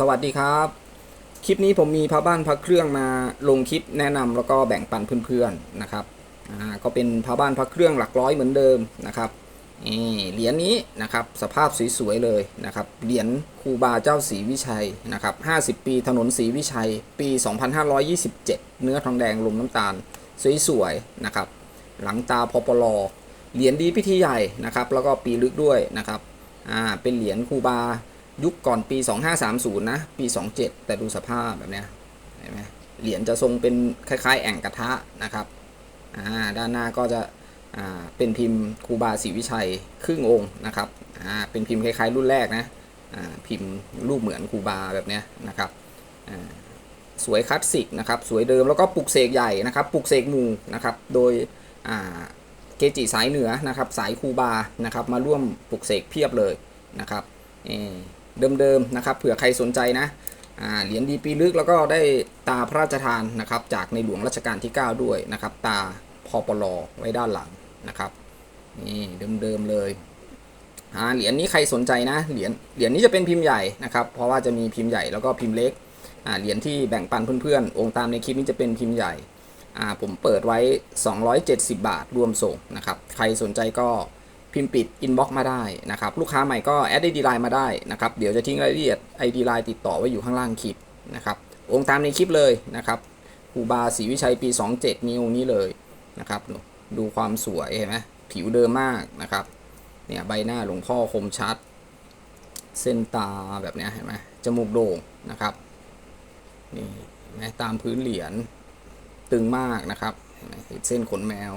สวัสดีครับ คลิปนี้ผมมีพระบ้านพระเครื่องมาลงคลิปแนะนำแล้วก็แบ่งปันเพื่อนๆนะครับอ่าก็เป็นพระบ้านพระเครื่องหลักร้อยเหมือนเดิมนะครับนี่เหรียญนี้นะครับสภาพสวยๆเลยนะครับเหรียญครูบาเจ้าศรีวิชัยนะครับ 50 ปีถนนศรีวิชัย ปี 2527 เนื้อทองแดงลมน้ำตาลสวยๆนะครับหลังตาพอปลอเหรียญดีพิธีใหญ่นะครับแล้วก็ปีลึกด้วยนะครับอ่าเป็นเหรียญครูบา ยุคก่อนปี 2530 นะ ปี 27 แต่ดูสภาพแบบเนี้ยเห็นไหมเหรียญจะทรงเป็นคล้ายๆ แอ่งกระทะนะครับอ่าด้านหน้าก็จะอ่าเป็นพิมพ์ครูบาศรีวิชัยครึ่งองค์นะครับอ่าเป็นพิมพ์คล้ายๆ รุ่นแรกนะอ่าพิมพ์รูปเหมือนครูบาแบบเนี้ยนะครับอ่าสวยคลาสสิกนะครับสวยเดิมแล้วก็ปลุกเสกใหญ่นะครับปลุกเสกหมูนะครับโดยอ่าเกจิสายเหนือนะครับสายครูบานะครับมาร่วมปลุกเสกเพียบเลยนะครับเอ เดิมๆนะครับเผื่อใครสนใจนะเหรียญดีปีลึกแล้วก็ได้ตาพระราชทานนะครับจากในหลวงรัชกาลที่ 9 ด้วยนะครับ ตาพอปลอไว้ด้านหลังนะครับนี่เดิมๆเลยเหรียญนี้ใครสนใจนะเหรียญเหรียญนี้จะเป็นพิมพ์ใหญ่นะครับเพราะว่าจะมีพิมพ์ใหญ่แล้วก็พิมพ์เล็กเหรียญที่แบ่งปันเพื่อนๆ องค์ตามในคลิปนี้จะเป็นพิมพ์ใหญ่ผมเปิดไว้ 270 บาทรวมส่งนะครับใครสนใจก็ พิมพ์ปิดอินบ็อกมาได้นะครับลูกค้าใหม่ก็แอดไอดีไลน์มาได้นะครับเดี๋ยวจะทิ้งรายละเอียดไอดีไลน์ติดต่อไว้อยู่ข้างล่างคลิปนะครับองค์ตามในคลิปเลยนะครับครูบาศรีวิชัยปี 27นิ้วนี้เลยนะครับดูดูความสวยเห็นไหมผิวเดิมมากนะครับเนี่ยใบหน้าหลวงพ่อคมชัด เส้นตาแบบนี้เห็นไหมจมูกโด่งนะครับนี่เห็นไหมตามพื้นเหรียญตึงมากนะครับเห็นไหมเห็นเส้นขนแมว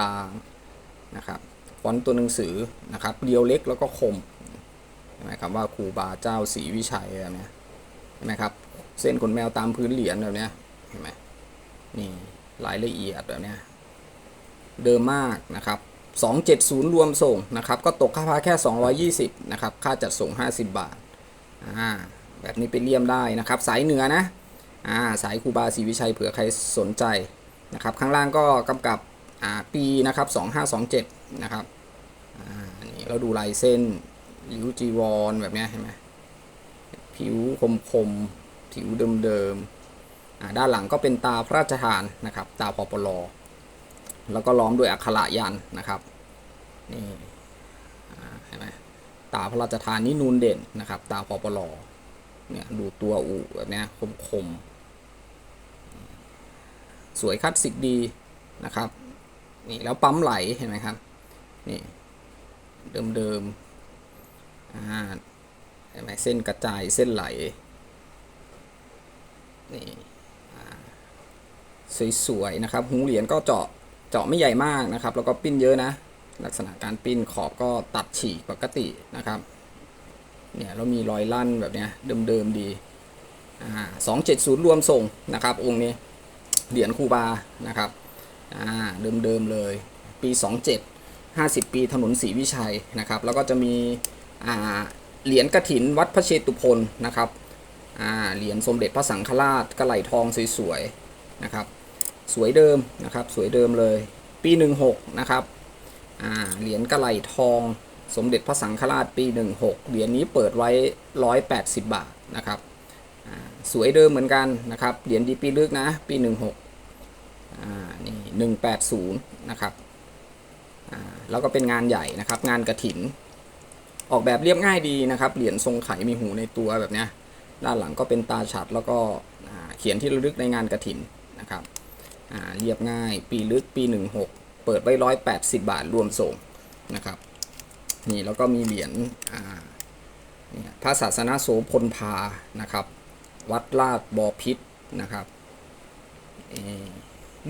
ลางๆนะครับ ฟอนต์ตัวหนังสือนะครับเรียวเล็กแล้วก็คมเห็นไหมครับว่าครูบาเจ้าศรีวิชัยแบบนี้ยเห็นไหมครับเส้นขนแมวตามพื้นเหรียญแบบนี้เห็นไหมนี่รายละเอียดแบบนี้เดิมมากนะครับ270 รวมส่งนะครับ ก็ตกค่าพาแค่ 220นะครับค่าจัดส่ง 50 บาทอ่าแบบนี้ไปเลี่ยมได้นะครับ สายเหนือนะอ่าสายครูบาศรีวิชัยเผื่อใครสนใจนะครับ ข้างล่างก็กำกับอ่าปีนะครับ2527นะครับ เราดูลายเส้นริ้วจีวรแบบนี้เห็นไหมผิวคมคมผิวเดิมๆด้านหลังก็เป็นตาพระราชทานนะครับ ตาพอปลอแล้วก็ล้อมด้วยอักขระยันนะครับนี่เห็นไหมตาพระราชทานนี่นูนเด่นนะครับ ตาพอปลอเนี่ยดูตัวอูแบบนี้คมคมสวยคลาสสิกดีนะครับนี่แล้วปั๊มไหลเห็นไหมครับนี่ เดิมๆอ่าเห็นไหมเส้นกระจายเส้นไหลนี่สวยๆนะครับหูเหรียญก็เจาะเจาะไม่ใหญ่มากนะครับ แล้วก็ปิ้นเยอะนะ ลักษณะการปิ้นขอบก็ตัดฉีกปกตินะครับเนี่ยเรามีรอยลั่นแบบเนี้ยเดิมๆดีอ่าสองเจ็ดศูนย์รวมส่งนะครับ องค์นี้เหรียญคูบานะครับอ่าเดิมๆเลย ปี27 50 ปีถนนศรีวิชัยนะครับ แล้วก็จะมีเหรียญกระถินวัดพระเชตุพนนะครับเหรียญสมเด็จพระสังฆราชกระไหลทองสวยๆนะครับ สวยเดิมนะครับ สวยเดิมเลย ปี 16 นะครับเหรียญกระไหลทองสมเด็จพระสังฆราชปี 16 เหรียญนี้เปิดไว้ 180 บาทนะครับ สวยเดิมเหมือนกันนะครับ เหรียญดีปีลึกนะ ปี 16อ่านี่หนึ่งแปดศูนย์นะครับ แล้วก็เป็นงานใหญ่นะครับ งานกระถิน ออกแบบเรียบง่ายดีนะครับ เหรียญทรงไขมีหูในตัวแบบนี้ด้านหลังก็เป็นตาฉัดแล้วก็เขียนที่ระลึกในงานกระถินนะครับเรียบง่าย ปีลึกปี 16 เปิดไว้ร้อยแปดสิบบาทรวมส่งนะครับ นี่แล้วก็มีเหรียญพระศาสนาโสพลพานะครับ วัดลาดบอพิษนะครับ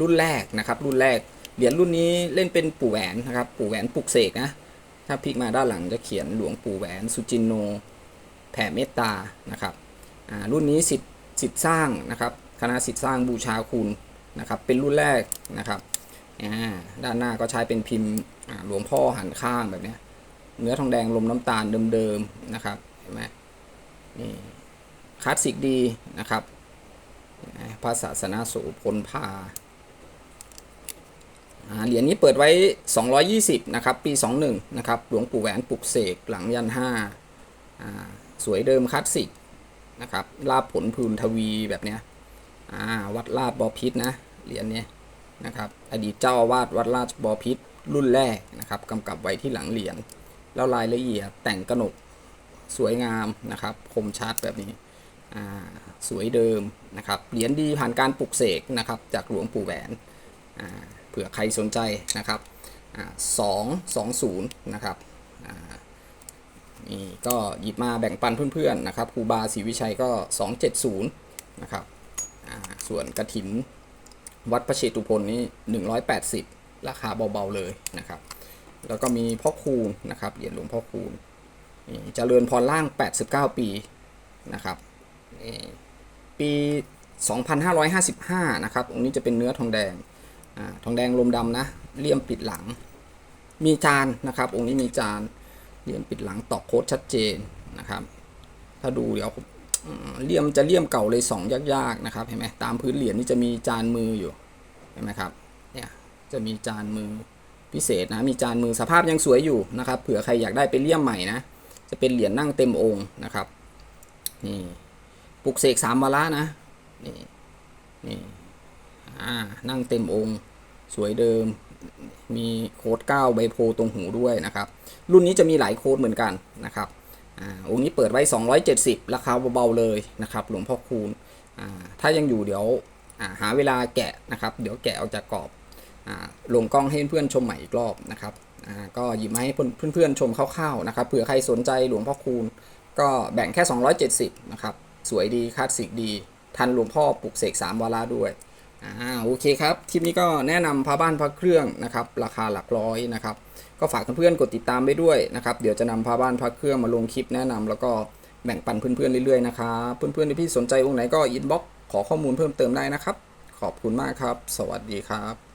รุ่นแรกนะครับ รุ่นแรก เหรียญรุ่นนี้เล่นเป็นปู่แหวนนะครับ ปู่แหวนปลุกเสกนะ ถ้าพลิกมาด้านหลังจะเขียนหลวงปู่แหวนสุจินโน แผ่เมตตา นะครับ รุ่นนี้สิทธิ์สิทธิ์สร้างนะครับคณะสิทธิ์สร้างบูชาคุณนะครับ เป็นรุ่นแรกนะครับ ด้านหน้าก็ใช้เป็นพิมพ์หลวงพ่อหันข้างแบบเนี้ยเนื้อทองแดงลมน้ำตาลเดิมๆนะครับ เห็นไหมนี่คลาสสิกดีนะครับ พระศาสนาโสพลพา เหรียญนี้เปิดไว้ 220 นะครับ ปี 21 นะครับ หลวงปู่แหวนปลุกเสก หลังยัน5อ่าสวยเดิมคลาสสิกนะครับลาบผลพูนทวีแบบเนี้ยวัดลาดบอพิษนะ เหรียญนี้นะครับ อดีตเจ้าอาวาสวัดลาดบอพิษรุ่นแรกนะครับกำกับไว้ที่หลังเหรียญ แล้วรายละเอียดแต่งกระหนกสวยงามนะครับคมชัดแบบนี้สวยเดิมนะครับ เหรียญดีผ่านการปลุกเสกนะครับจากหลวงปู่แหวนอ่า เผื่อใครสนใจนะครับสองสองศูนย์นะครับอ่านี่ก็หยิบมาแบ่งปันเพื่อนๆนะครับครูบาศรีวิชัยก็ 270นะครับอ่าส่วนกระถินวัดพระเชตุพนนี่ 180 ราคาเบาๆเลยนะครับ แล้วก็มีพ่อคูณนะครับเหรียญหลวงพ่อคูณนี่เจริญพรล่าง 89 ปีนะครับนี่ปี 2555 นะครับองค์นี้จะเป็นเนื้อทองแดง ทองแดงลมดำนะเลี่ยมปิดหลัง มีจานนะครับ องค์นี้มีจานเลี่ยมปิดหลังตอกโค้ดชัดเจนนะครับ ถ้าดูเดี๋ยวเลี่ยมจะเลี่ยมเก่าเลยสองยากๆนะครับเห็นไหมตามพื้นเหรียญนี่จะมีจานมืออยู่เห็นไหมครับเนี่ยจะมีจานมือพิเศษนะมีจานมือสภาพยังสวยอยู่นะครับ เผื่อใครอยากได้ไปเลี่ยมใหม่นะจะเป็นเหรียญนั่งเต็มองค์นะครับนี่ปลุกเสกสามวาระนะนี่นี่ อ่านั่งเต็มองค์ สวยเดิม มีโค้ด9ใบโพตรงหูด้วยนะครับ รุ่นนี้จะมีหลายโค้ดเหมือนกันนะครับอ่าองค์นี้เปิดไว้ 270 ราคาเบาๆเลยนะครับหลวงพ่อคูณอ่าถ้ายังอยู่เดี๋ยวอ่าหาเวลาแกะนะครับ เดี๋ยวแกะออกจากกรอบอ่าลงกล้องให้เพื่อนชมใหม่อีกรอบนะครับอ่าก็หยิบมาให้เพื่อนๆชมคร่าวๆนะครับเผื่อใครสนใจหลวงพ่อคูณ ก็แบ่งแค่ 270 นะครับ สวยดีคลาสสิกดี ทันหลวงพ่อปลุกเสก3วาระด้วย อ่าโอเคครับคลิปนี้ก็แนะนำพระบ้านพระเครื่องนะครับ ราคาหลักร้อยนะครับ ก็ฝากเพื่อนๆกดติดตามไปด้วยนะครับ เดี๋ยวจะนำพระบ้านพระเครื่องมาลงคลิปแนะนำแล้วก็แบ่งปันเพื่อนๆเรื่อยๆนะครับเพื่อนๆที่พี่สนใจองค์ไหนก็อินบ็อกขอข้อมูลเพิ่มเติมได้นะครับ ขอบคุณมากครับ สวัสดีครับ